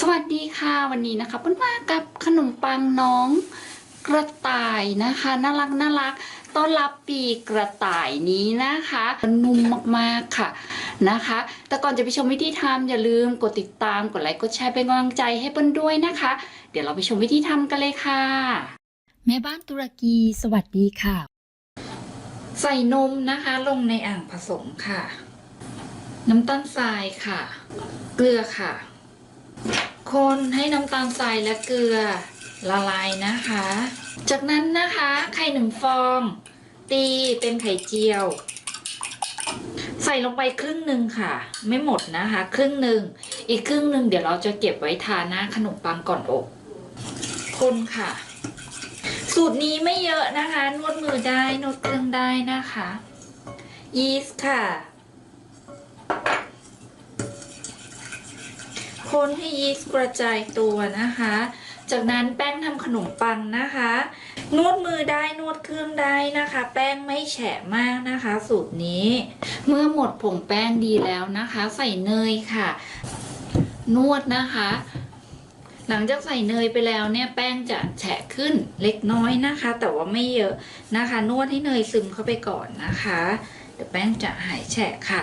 สวัสดีค่ะวันนี้นะคะเปิ้ลมากับขนมปังน้องกระต่ายนะคะน่ารักน่ารักต้อนรับปีกระต่ายนี้นะคะนุ่มมากๆค่ะนะคะ แต่ก่อนจะไปชมวิธีทำอย่าลืมกดติดตามกดไลค์กดแชร์เป็นกำลังใจให้เปิ้ลด้วยนะคะ เดี๋ยวเราไปชมวิธีทำกันเลยค่ะ แม่บ้านตุรกีสวัสดีค่ะ ใส่นมนะคะลงในอ่างผสมค่ะ น้ำตาลทรายค่ะ เกลือค่ะ คนให้น้ำตาลทรายและเกลือละลายนะคะ จากนั้นนะคะไข่หนึ่งฟอง ตีเป็นไข่เจียว ใส่ลงไปครึ่งหนึ่งค่ะ ไม่หมดนะคะ ครึ่งหนึ่งอีกครึ่งหนึ่งเดี๋ยวเราจะเก็บไว้ทาหน้าขนมปังก่อนอบ คนค่ะ สูตรนี้ไม่เยอะนะคะ นวดมือได้นวดเครื่องได้นะคะ ยีสต์ค่ะ คนให้ยีสต์กระจายตัวนะคะ จากนั้นแป้งทำขนมปังนะคะ นวดมือได้นวดเครื่องได้นะคะ แป้งไม่แฉะมากนะคะ สูตรนี้ เมื่อหมดผงแป้งดีแล้วนะคะ ใส่เนยค่ะ นวดนะคะ หลังจากใส่เนยไปแล้วเนี่ยแป้งจะแฉะขึ้นเล็กน้อยนะคะ แต่ว่าไม่เยอะนะคะ นวดให้เนยซึมเข้าไปก่อนนะคะเดี๋ยวแป้งจะหายแฉะค่ะ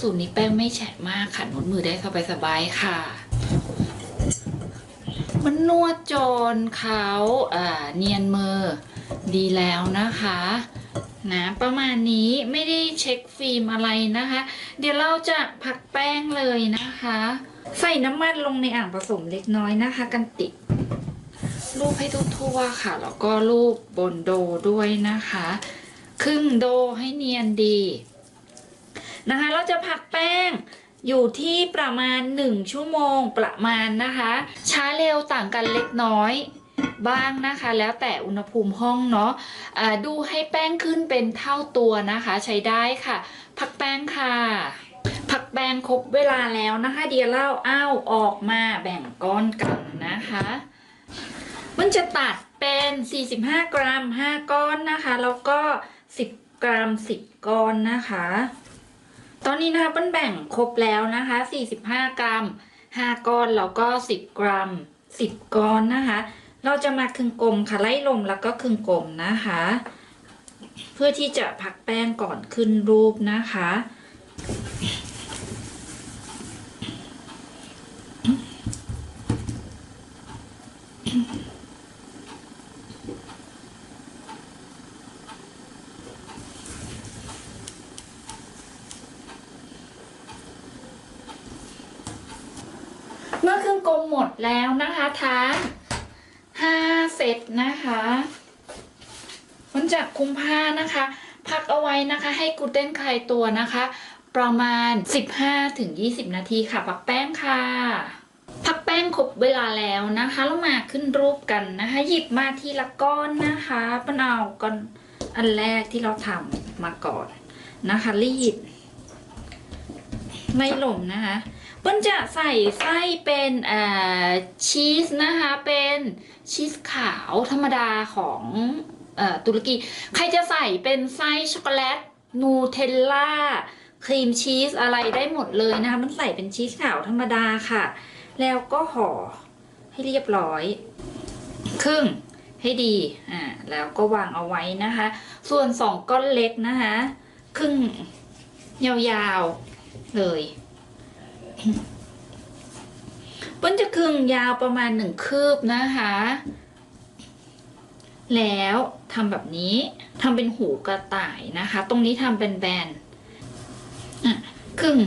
สูตรนี้แป้งไม่แฉะมากค่ะนวดมือได้สบายๆค่ะ มันนวดจนเขาเนียนมือดีแล้วนะคะนะประมาณนี้ไม่ได้เช็คฟิล์มอะไรนะคะ เดี๋ยวเราจะผักแป้งเลยนะคะ ใส่น้ำมันลงในอ่างผสมเล็กน้อยนะคะ กันติดรูปให้ทั่วๆค่ะ แล้วก็รูปบนโดด้วยนะคะ ครึ่งโดให้เนียนดีนะคะ เราจะผักแป้ง อยู่ที่ประมาณ 1 ชั่วโมงประมาณนะคะ ช้าเร็วต่างกันเล็กน้อยบ้างนะคะ แล้วแต่อุณหภูมิห้องเนาะะดูให้แป้งขึ้นเป็นเท่าตัวนะคะ ใช้ได้ค่ะ พักแป้งค่ะ ผักแป้งครบเวลาแล้วนะคะ เดี๋ยวเราเอาออกมาแบ่งก้อนกันนะคะมันจะตัดเป็น 45 กรัม 5 ก้อนนะคะ แล้วก็ 10 กรัม 10 ก้อนนะคะ ตอนนี้นะคะเปิ้ลแบ่งครบแล้วนะคะ 45 กรัม 5 ก้อนแล้วก็ 10 กรัม 10 ก้อนนะคะ เราจะมาคึงกลมค่ะไล่ลมแล้วก็คึงกลมนะคะ เพื่อที่จะพักแป้งก่อนขึ้นรูปนะคะ เมื่อครึ่งกลมหมด แล้วนะคะทั้งห้าเซตนะคะมันจากคุมผ้านะคะ พักเอาไว้นะคะให้กูเตนคลายตัวนะคะ ประมาณ 15-20 นาทีค่ะ พักแป้งค่ะพักแป้งครบเวลาแล้วนะคะแล้วมาขึ้นรูปกันนะคะ หยิบมาทีละก้อนนะคะปนเอาก่อนอันแรกที่เราทำมาก่อนนะคะรีด ไม่หล่มนะคะเปิ้ลจะใส่ไส้เป็นชีสนะคะเป็นชีสขาวธรรมดาของอตุรกี ใครจะใส่เป็นไส้ช็อกโกแลตนูเทลล่าครีมชีสอะไรได้หมดเลยนะคะมันใส่เป็นชีสขาวธรรมดาค่ะ แล้วก็ห่อให้เรียบร้อย ครึ่งให้ดีอ่าแล้วก็วางเอาไว้นะคะ ส่วนสองก้อนเล็กนะคะ ครึ่งยาวๆ เลยเปิ้ลจะครึ่งยาวประมาณหนึ่งคืบนะคะ แล้วทำแบบนี้ทำเป็นหูกระต่ายนะคะ ตรงนี้ทำเป็นแบนครึ่ง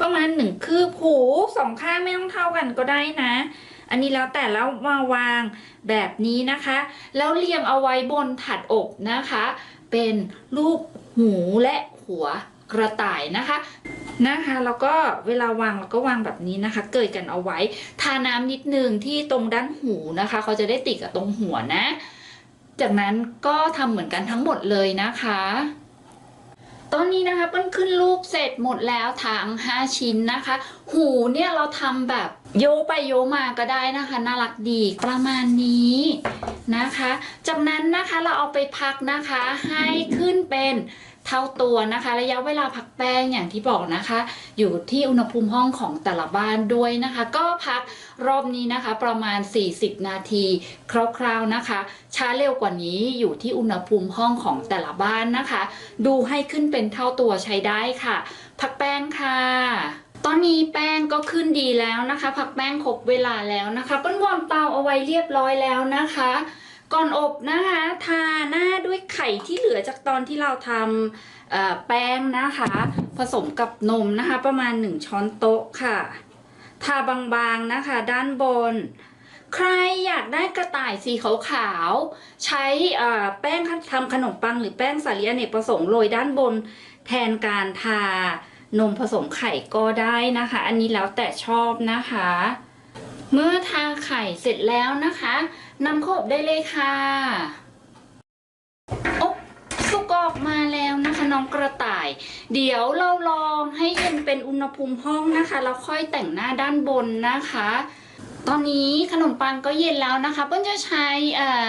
ประมาณหนึ่งคืบหูสองข้างไม่ต้องเท่ากันก็ได้นะ อันนี้แล้วแต่แล้วมาวางแบบนี้นะคะ แล้วเรียงเอาไว้บนถัดอกนะคะ เป็นรูป หูและหัวกระต่ายนะคะนะคะแล้วก็เวลาวางเราก็วางแบบนี้นะคะ เกิดกันเอาไว้ ทาน้ำนิดนึงที่ตรงด้านหูนะคะ เขาจะได้ติดกับตรงหัวนะ จากนั้นก็ทำเหมือนกันทั้งหมดเลยนะคะตอนนี้นะคะเปิ้ลขึ้นรูปเสร็จหมดแล้วทั้ง5ชิ้นนะคะ หูเนี่ยเราทำแบบ โยไปโยมาก็ได้นะคะ น่ารักดีประมาณนี้นะคะ จากนั้นนะคะเราเอาไปพักนะคะ ให้ขึ้นเป็นเท่าตัวนะคะ ระยะเวลาพักแป้งอย่างที่บอกนะคะ อยู่ที่อุณหภูมิห้องของแต่ละบ้านด้วยนะคะ ก็พักรอบนี้นะคะ ประมาณ 40 นาที คร่าวๆนะคะ ช้าเร็วกว่านี้อยู่ที่อุณหภูมิห้องของแต่ละบ้านนะคะ ดูให้ขึ้นเป็นเท่าตัวใช้ได้ค่ะ พักแป้งค่ะ ตอนนี้แป้งก็ขึ้นดีแล้วนะคะ ผักแป้งครบเวลาแล้วนะคะเปิ้ลวอร์มเตาเอาไว้เรียบร้อยแล้วนะคะ ก่อนอบนะคะทาหน้าด้วยไข่ที่เหลือจากตอนที่เราทำแป้งนะคะ ผสมกับนมนะคะ ประมาณ 1 ช้อนโต๊ะค่ะ ทาบางๆนะคะ ด้านบน ใครอยากได้กระต่ายสีขาวๆใช้แป้งทำขนมปังหรือแป้งสาลีอเนกประสงค์โรยด้านบนแทนการทา นมผสมไข่ก็ได้นะคะ อันนี้แล้วแต่ชอบนะคะ เมื่อทาไข่เสร็จแล้วนะคะนำเข้าอบได้เลยค่ะอบสุกออกมาแล้วนะคะน้องกระต่าย เดี๋ยวเราลองให้เย็นเป็นอุณหภูมิห้องนะคะแล้วค่อยแต่งหน้าด้านบนนะคะ ตอนนี้ขนมปังก็เย็นแล้วนะคะเปิ้ลจะใช้เอ่อ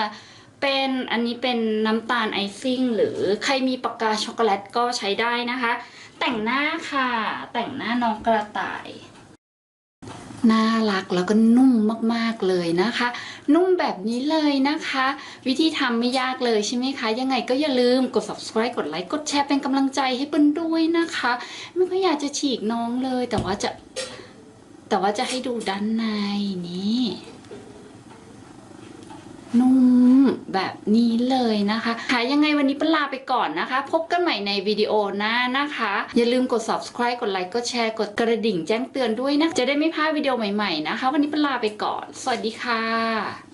เป็นอันนี้เป็นน้ำตาลไอซิ่ง หรือใครมีปากกาช็อกโกแลตก็ใช้ได้นะคะ แต่งหน้าค่ะ แต่งหน้าน้องกระต่ายน่ารักแล้วก็นุ่มมากๆเลยนะคะ นุ่มแบบนี้เลยนะคะ วิธีทำไม่ยากเลยใช่ไหมคะ ยังไงก็อย่าลืมกด subscribe กดไลค์กดแชร์เป็นกำลังใจให้เปิ้ลด้วยนะคะ ไม่ค่อยอยากจะฉีกน้องเลย แต่ว่าจะแต่ว่าจะให้ดูด้านในนี่ นุ่มแบบนี้เลยนะคะค่ะยังไงวันนี้เปิ้ลาไปก่อนนะคะ พบกันใหม่ในวิดีโอหน้านะคะ อย่าลืมกด subscribe กดไลค์กดแชร์กดกระดิ่งแจ้งเตือนด้วยนะ จะได้ไม่พลาดวิดีโอใหม่ๆนะคะ วันนี้เปิ้ลลาไปก่อน สวัสดีค่ะ